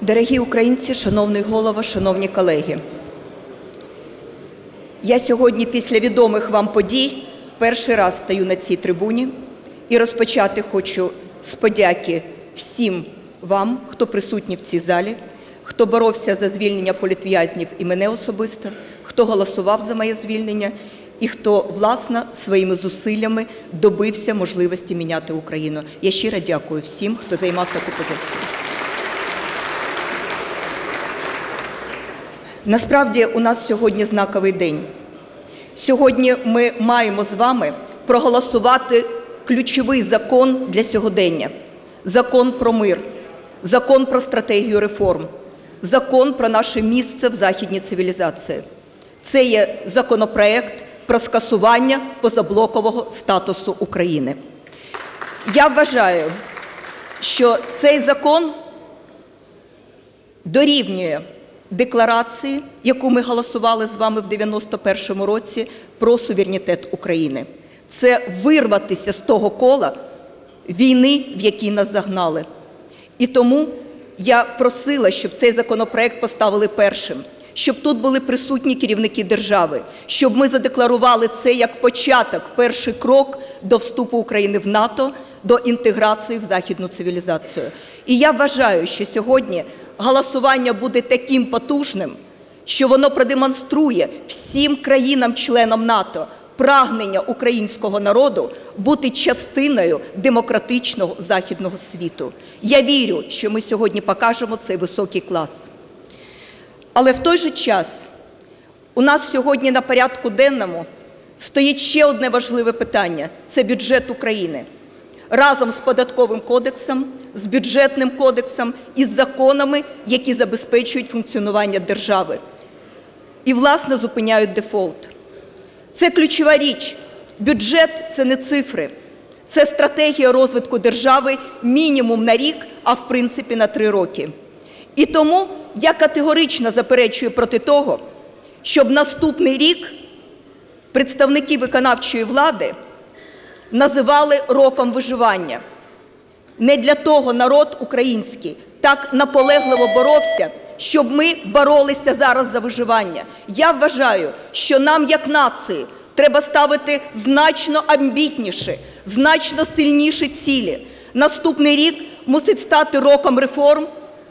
Дорогі українці, шановний голово, шановні колеги, я сьогодні після відомих вам подій перший раз стою на цій трибуні і розпочати хочу з подяки всім вам, хто присутній в цій залі, хто боровся за звільнення політв'язнів і мене особисто, хто голосував за моє звільнення і хто, власне, своїми зусиллями добився можливості міняти Україну. Я щиро дякую всім, хто займав таку позицію. Насправді у нас сьогодні знаковий день. Сьогодні ми маємо з вами проголосувати ключовий закон для сьогодення: закон про мир, закон про стратегію реформ, закон про наше місце в західній цивілізації. Це є законопроект про скасування позаблокового статусу України. Я вважаю, що цей закон дорівнює декларації, яку ми голосували з вами в 91-му році про суверенітет України. Це вирватися з того кола війни, в якій нас загнали. І тому я просила, щоб цей законопроект поставили першим, щоб тут були присутні керівники держави, щоб ми задекларували це як початок, перший крок до вступу України в НАТО, до інтеграції в західну цивілізацію. І я вважаю, що сьогодні голосування буде таким потужним, що воно продемонструє всім країнам-членам НАТО прагнення українського народу бути частиною демократичного західного світу. Я вірю, що ми сьогодні покажемо цей високий клас. Але в той же час у нас сьогодні на порядку денному стоїть ще одне важливе питання це бюджет України разом з податковим кодексом, з бюджетним кодексом і з законами, які забезпечують функціонування держави. І, власне, зупиняють дефолт. Це ключова річ. Бюджет це не цифри, це стратегія розвитку держави мінімум на рік, а в принципі на три роки. І тому я категорично заперечую проти того, щоб наступний рік представники виконавчої влади називали роком виживання. Не для того народ український так наполегливо боровся, щоб ми боролися зараз за виживання. Я вважаю, що нам, як нації, треба ставити значно амбітніші, значно сильніші цілі. Наступний рік мусить стати роком реформ,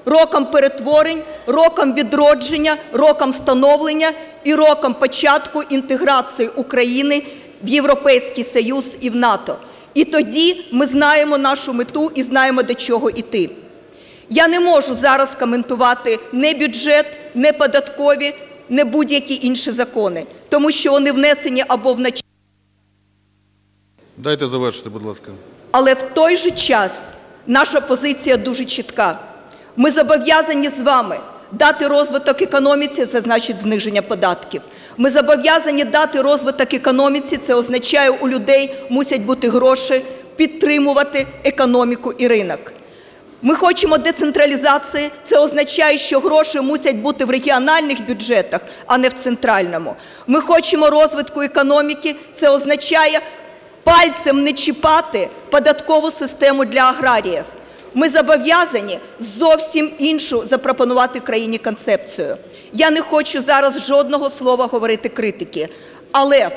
роком перетворень, роком відродження, роком становлення і роком початку інтеграції України в Європейський Союз і в НАТО. І тоді ми знаємо нашу мету і знаємо, до чого йти. Я не можу зараз коментувати не бюджет, не податкові, не будь-які інші закони, тому що вони внесені або вночі. Дайте завершити, будь ласка. Але в той же час наша позиція дуже чітка. Ми зобов'язані з вами дати розвиток економіці, це значить зниження податків. Ми зобов'язані дати розвиток економіці, це означає, у людей мусять бути гроші підтримувати економіку і ринок. Ми хочемо децентралізації, це означає, що гроші мусять бути в регіональних бюджетах, а не в центральному. Ми хочемо розвитку економіки, це означає пальцем не чіпати податкову систему для аграріїв. Ми зобов'язані зовсім іншу запропонувати країні концепцію. Я не хочу зараз жодного слова говорити критики, але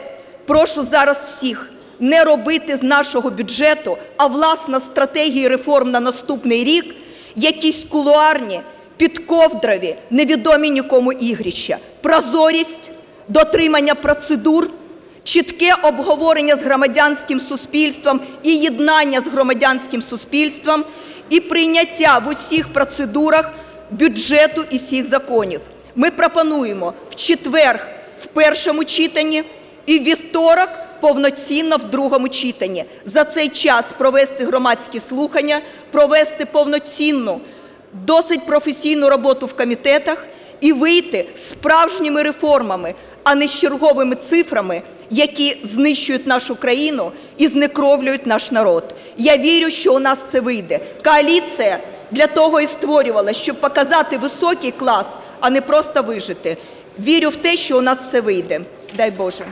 прошу зараз всіх не робити з нашого бюджету, а власне стратегії реформ на наступний рік, якісь кулуарні, підковдрові, невідомі нікому ігрища. Прозорість, дотримання процедур, чітке обговорення з громадянським суспільством і єднання з громадянським суспільством і прийняття в усіх процедурах бюджету і всіх законів. Ми пропонуємо в четвер в першому читанні і вівторок повноцінно в другому читанні. За цей час провести громадські слухання, провести повноцінну, досить професійну роботу в комітетах і вийти справжніми реформами, а не з черговими цифрами, які знищують нашу країну і знекровлюють наш народ. Я вірю, що у нас це вийде. Коаліція для того і створювала, щоб показати високий клас, а не просто вижити. Вірю в те, що у нас все вийде. Дай Боже.